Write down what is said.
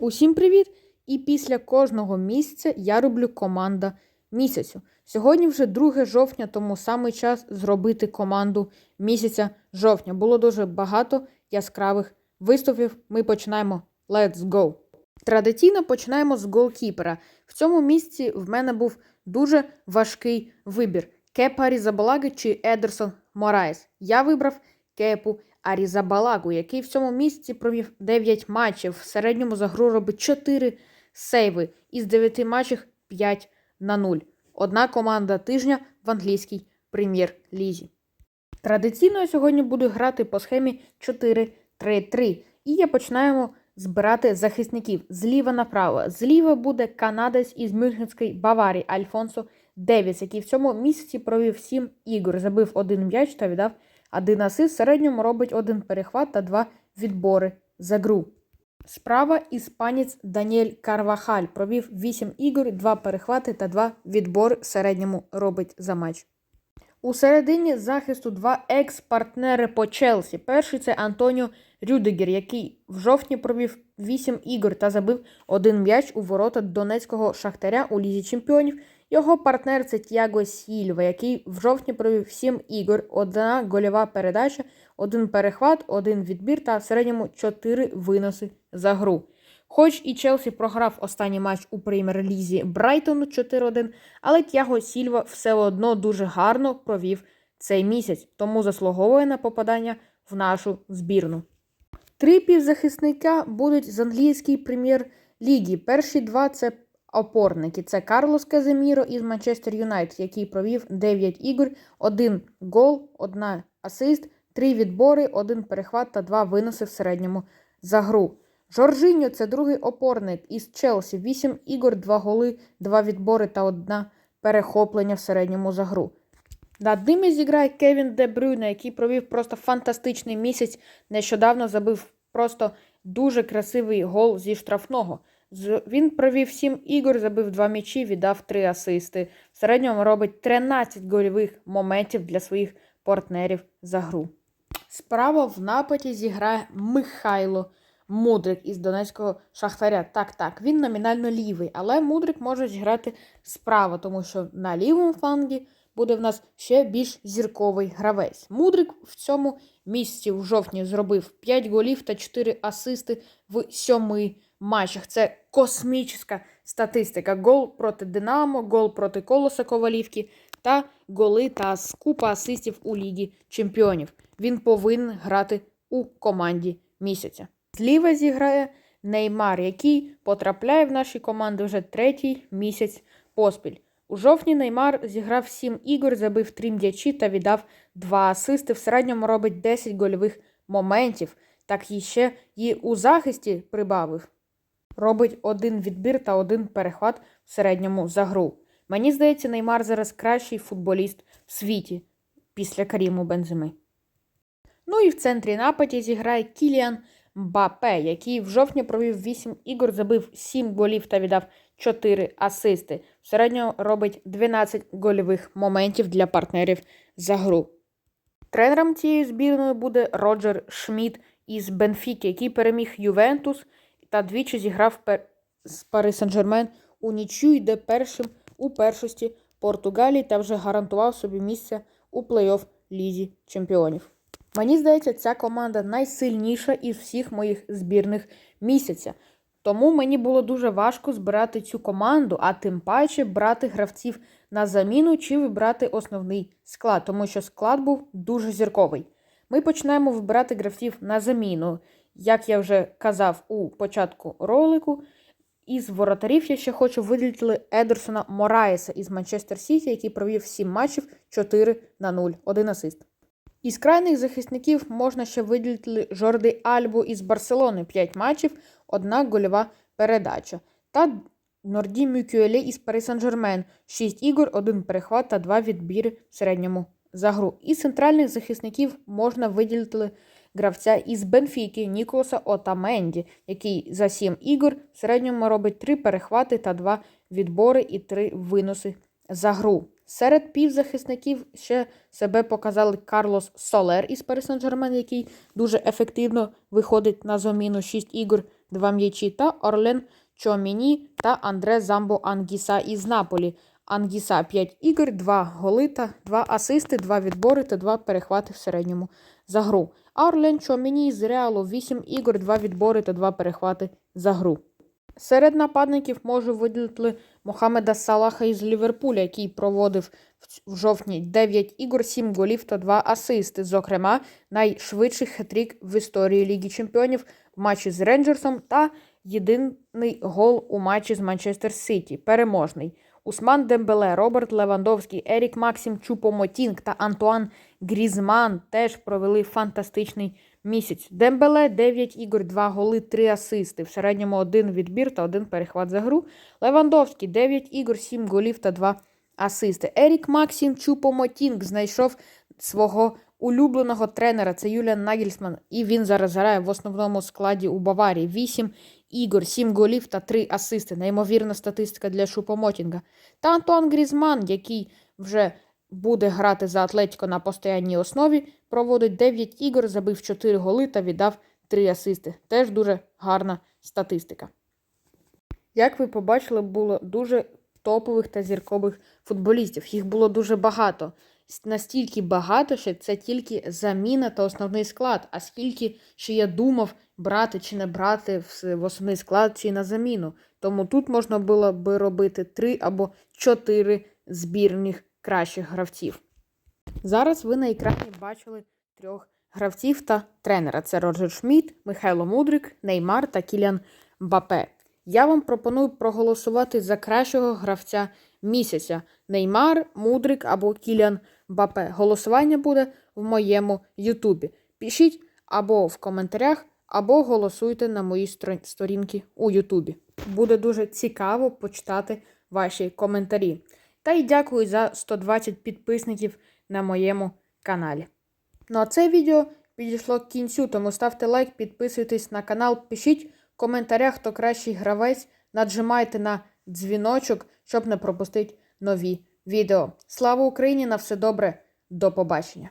Усім привіт! І після кожного місяця я роблю команда місяцю. Сьогодні вже 2 жовтня, тому саме час зробити команду місяця жовтня. Було дуже багато яскравих виступів. Ми починаємо. Let's go! Традиційно починаємо з голкіпера. В цьому місці в мене був дуже важкий вибір: Кепа Арізабалаги чи Едерсон Мораєс. Я вибрав Кепу Арізабалагу, який в цьому місці провів 9 матчів. В середньому за гру робить 4 сейви. Із 9 матчів 5 на 0. Одна команда тижня в англійській прем'єр-лізі. Традиційно я сьогодні буду грати по схемі 4-3-3. І я починаємо збирати захисників зліва направо. Зліва буде канадець із Мюнхенської Баварії Альфонсо Девіс, який в цьому місяці провів 7 ігор, забив один м'яч та віддав один асист. В середньому робить один перехват та два відбори за гру. Справа іспанець Даніель Карвахаль провів 8 ігор, 2 перехвати та 2 відбори в середньому робить за матч. У середині захисту два екс-партнери по Челсі. Перший це Антоніо Рюдигер, який в жовтні провів 8 ігор та забив один м'яч у ворота Донецького Шахтаря у Лізі Чемпіонів. Його партнер це Тіаго Сільва, який в жовтні провів 7 ігор, одна гольова передача, один перехват, один відбір та в середньому 4 виноси за гру. Хоч і Челсі програв останній матч у прем'єр-лізі Брайтону 4-1, але Тяго Сільва все одно дуже гарно провів цей місяць, тому заслуговує на попадання в нашу збірну. Три півзахисника будуть з англійської прем'єр-ліги. Перші два це опорники. Це Карлос Каземіро із Манчестер Юнайтед, який провів 9 ігор, один гол, одна асист, три відбори, один перехват та два виноси в середньому за гру. Жоржиньо це другий опорник із Челсі. 8 ігор, 2 голи, 2 відбори та одна перехоплення в середньому за гру. Над ними зіграє Кевін Де Брюйне, який провів просто фантастичний місяць. Нещодавно забив просто дуже красивий гол зі штрафного. Він провів 7 ігор, забив 2 м'ячі, віддав 3 асисти. В середньому робить 13 гольових моментів для своїх партнерів за гру. Справа в нападі зіграє Михайло Мудрик із Донецького Шахтаря. Так, так, він номінально лівий, але Мудрик може зіграти справа, тому що на лівому флангі буде в нас ще більш зірковий гравець. Мудрик в цьому місці в жовтні зробив 5 голів та 4 асисти в сьоми матчах. Це космічна статистика. Гол проти Динамо, гол проти Колоса Ковалівки та голи та скупа асистів у Лігі Чемпіонів. Він повинен грати у команді місяця. Зліва зіграє Неймар, який потрапляє в наші команди вже третій місяць поспіль. У жовтні Неймар зіграв 7 ігор, забив 3 м'ячі та віддав 2 асисти. В середньому робить 10 гольових моментів. Так і ще і у захисті прибавив. Робить один відбір та один перехват в середньому за гру. Мені здається, Неймар зараз кращий футболіст в світі після Каріму Бенземи. Ну і в центрі нападі зіграє Кіліан Мбапе, який в жовтні провів 8 ігор, забив 7 голів та віддав 4 асисти. В середньому робить 12 гольових моментів для партнерів за гру. Тренером цієї збірної буде Роджер Шмідт із Бенфіки, який переміг Ювентус та двічі зіграв з Пари Сен-Жермен у нічю йде першим у першості Португалії та вже гарантував собі місце у плей-офф Лізі Чемпіонів. Мені здається, ця команда найсильніша із всіх моїх збірних місяця. Тому мені було дуже важко збирати цю команду, а тим паче брати гравців на заміну чи вибрати основний склад, тому що склад був дуже зірковий. Ми починаємо вибирати гравців на заміну. Як я вже казав у початку ролику, із воротарів я ще хочу виділити Едерсона Мораєса із Манчестер Сіті, який провів 7 матчів 4 на 0, один асист. Із крайних захисників можна ще виділити Жорди Альбу із Барселони 5 матчів, одна гольова передача. Та Норді Мюкюеле із Пари Сан-Жермен 6 ігор, 1 перехват та 2 відбіри в середньому за гру. Із центральних захисників можна виділити гравця із Бенфіки Ніколаса Отаменді, який за 7 ігор в середньому робить 3 перехвати та 2 відбори і 3 виноси за гру. Серед півзахисників ще себе показали Карлос Солер із Пари Сен-Жермен, який дуже ефективно виходить на заміну 6 ігор, 2 м'ячі, та Орлен Чоміні та Андре Замбо Ангіса із Наполі. Ангіса 5 ігор, 2 голи та 2 асисти, 2 відбори та 2 перехвати в середньому за гру. А Орлен Чоміні з Реалу 8 ігор, 2 відбори та 2 перехвати за гру. Серед нападників можу виділити Мохамеда Салаха із Ліверпуля, який проводив в в жовтні 9 ігор, 7 голів та 2 асисти. Зокрема, найшвидший хетрік в історії Ліги Чемпіонів в матчі з Рейнджерсом та єдиний гол у матчі з Манчестер Сіті. Переможний. Усман Дембеле, Роберт Левандовський, Ерік Максим Чупомотінг та Антуан Грізман теж провели фантастичний місяць. Дембеле 9 ігор, 2 голи, 3 асисти. В середньому один відбір та один перехват за гру. Левандовський 9 ігор, 7 голів та 2 асисти. Ерік Максим Чупомотінг знайшов свого улюбленого тренера. Це Юліан Нагельсман. І він зараз грає в основному складі у Баварії. 8 ігор, 7 голів та 3 асисти. Неймовірна статистика для Шупомотінга. Та Антуан Грізман, який вже буде грати за Атлетіко на постоянній основі, проводить 9 ігор, забив 4 голи та віддав 3 асисти. Теж дуже гарна статистика. Як ви побачили, було дуже топових та зіркових футболістів. Їх було дуже багато. Настільки багато, що це тільки заміна та основний склад. А скільки ще я думав брати чи не брати в, основний склад чи на заміну. Тому тут можна було би робити три або чотири збірних кращих гравців. Зараз ви на екрані бачили трьох гравців та тренера: це Роджер Шмідт, Михайло Мудрик, Неймар та Кілян Мбапе. Я вам пропоную проголосувати за кращого гравця місяця: Неймар, Мудрик або Кілян Мбапе. Голосування буде в моєму Ютубі. Пишіть або в коментарях, або голосуйте на моїй сторінці у Ютубі. Буде дуже цікаво почитати ваші коментарі. Та й дякую за 120 підписників на моєму каналі. Ну а це відео підійшло к кінцю, тому ставте лайк, підписуйтесь на канал, пишіть в коментарях, хто кращий гравець, наджимайте на дзвіночок, щоб не пропустити нові відео. Слава Україні! На все добре, до побачення!